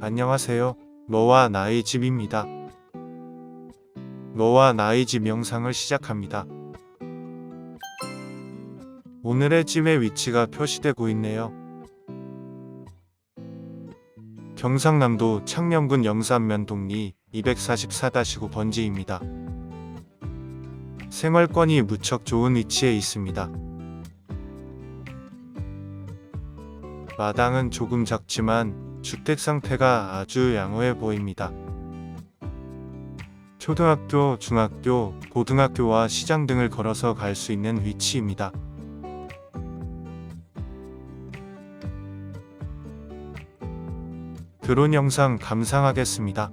안녕하세요. 너와 나의 집입니다. 너와 나의 집 영상을 시작합니다. 오늘의 집의 위치가 표시되고 있네요. 경상남도 창녕군 영산면 동리 244-9 번지입니다. 생활권이 무척 좋은 위치에 있습니다. 마당은 조금 작지만 주택 상태가 아주 양호해 보입니다. 초등학교, 중학교, 고등학교와 시장 등을 걸어서 갈 수 있는 위치입니다. 드론 영상 감상하겠습니다.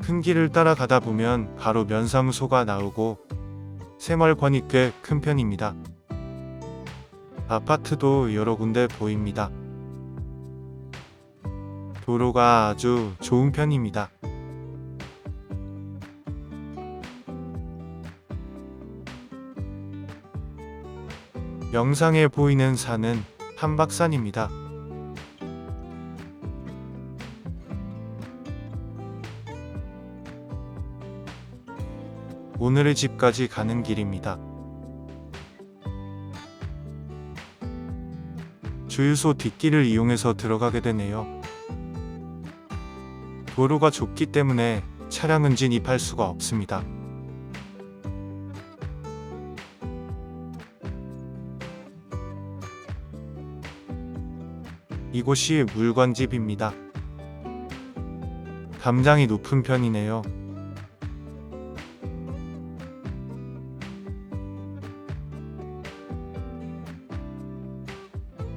큰 길을 따라가다 보면 바로 면사무소가 나오고 생활권이 꽤 큰 편입니다. 아파트도 여러 군데 보입니다. 도로가 아주 좋은 편입니다. 영상에 보이는 산은 한박산입니다. 오늘의 집까지 가는 길입니다. 주유소 뒷길을 이용해서 들어가게 되네요. 도로가 좁기 때문에 차량은 진입할 수가 없습니다. 이곳이 물건집입니다. 담장이 높은 편이네요.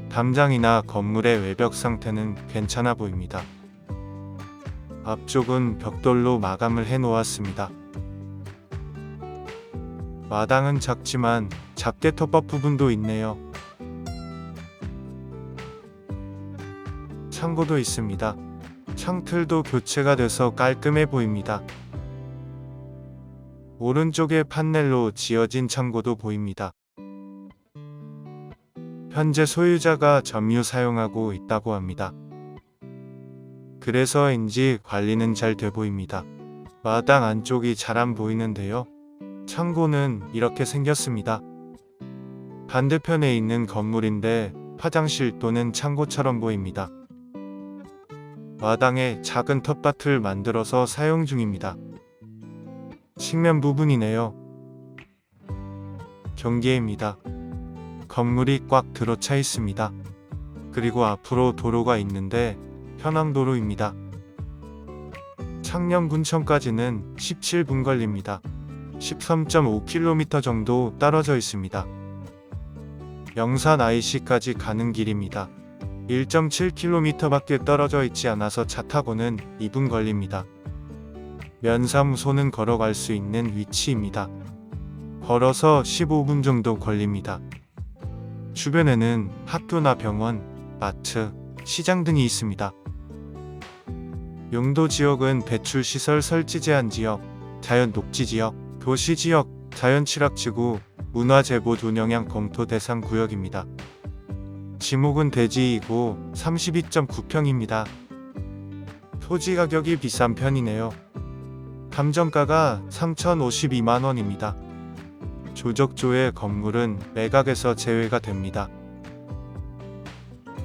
담장이나 건물의 외벽 상태는 괜찮아 보입니다. 앞쪽은 벽돌로 마감을 해 놓았습니다. 마당은 작지만 작게 텃밭 부분도 있네요. 창고도 있습니다. 창틀도 교체가 돼서 깔끔해 보입니다. 오른쪽에 판넬로 지어진 창고도 보입니다. 현재 소유자가 점유 사용하고 있다고 합니다. 그래서인지 관리는 잘 돼 보입니다. 마당 안쪽이 잘 안 보이는데요. 창고는 이렇게 생겼습니다. 반대편에 있는 건물인데 화장실 또는 창고처럼 보입니다. 마당에 작은 텃밭을 만들어서 사용 중입니다. 측면 부분이네요. 경계입니다. 건물이 꽉 들어차 있습니다. 그리고 앞으로 도로가 있는데 현황도로입니다. 창녕군청까지는 17분 걸립니다. 13.5km 정도 떨어져 있습니다. 영산 IC까지 가는 길입니다. 1.7km밖에 떨어져 있지 않아서 차 타고는 2분 걸립니다. 면사무소는 걸어갈 수 있는 위치입니다. 걸어서 15분 정도 걸립니다. 주변에는 학교나 병원, 마트, 시장 등이 있습니다. 용도 지역은 배출 시설 설치 제한 지역, 자연 녹지 지역, 도시 지역, 자연 취락지구, 문화 재보 존영향 검토 대상 구역입니다. 지목은 대지이고 32.9평입니다. 토지 가격이 비싼 편이네요. 감정가가 3,052만 원입니다. 조적조의 건물은 매각에서 제외가 됩니다.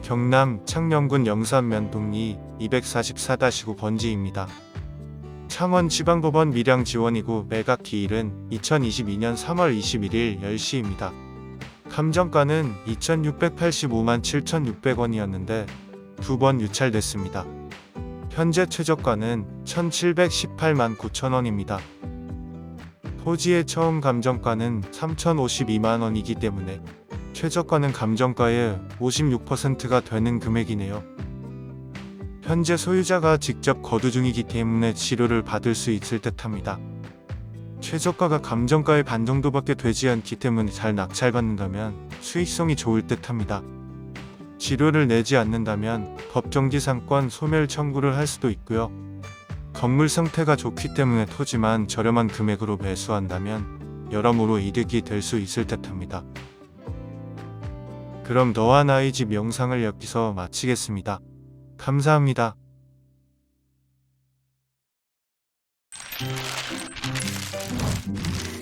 경남 창녕군 영산면 동리 244-9 번지입니다. 창원지방법원 밀양 지원이고 매각 기일은 2022년 3월 21일 10시입니다. 감정가는 2,685만 7,600원이었는데 두 번 유찰됐습니다. 현재 최저가는 1,718만 9천원입니다. 토지의 처음 감정가는 3,052만 원이기 때문에 최저가는 감정가의 56%가 되는 금액이네요. 현재 소유자가 직접 거주 중이기 때문에 치료를 받을 수 있을 듯 합니다. 최저가가 감정가의 반 정도밖에 되지 않기 때문에 잘 낙찰받는다면 수익성이 좋을 듯합니다. 지료를 내지 않는다면 법정지상권 소멸 청구를 할 수도 있고요. 건물 상태가 좋기 때문에 토지만 저렴한 금액으로 매수한다면 여러모로 이득이 될 수 있을 듯합니다. 그럼 너와 나의 집 영상을 여기서 마치겠습니다. 감사합니다. Mm-hmm.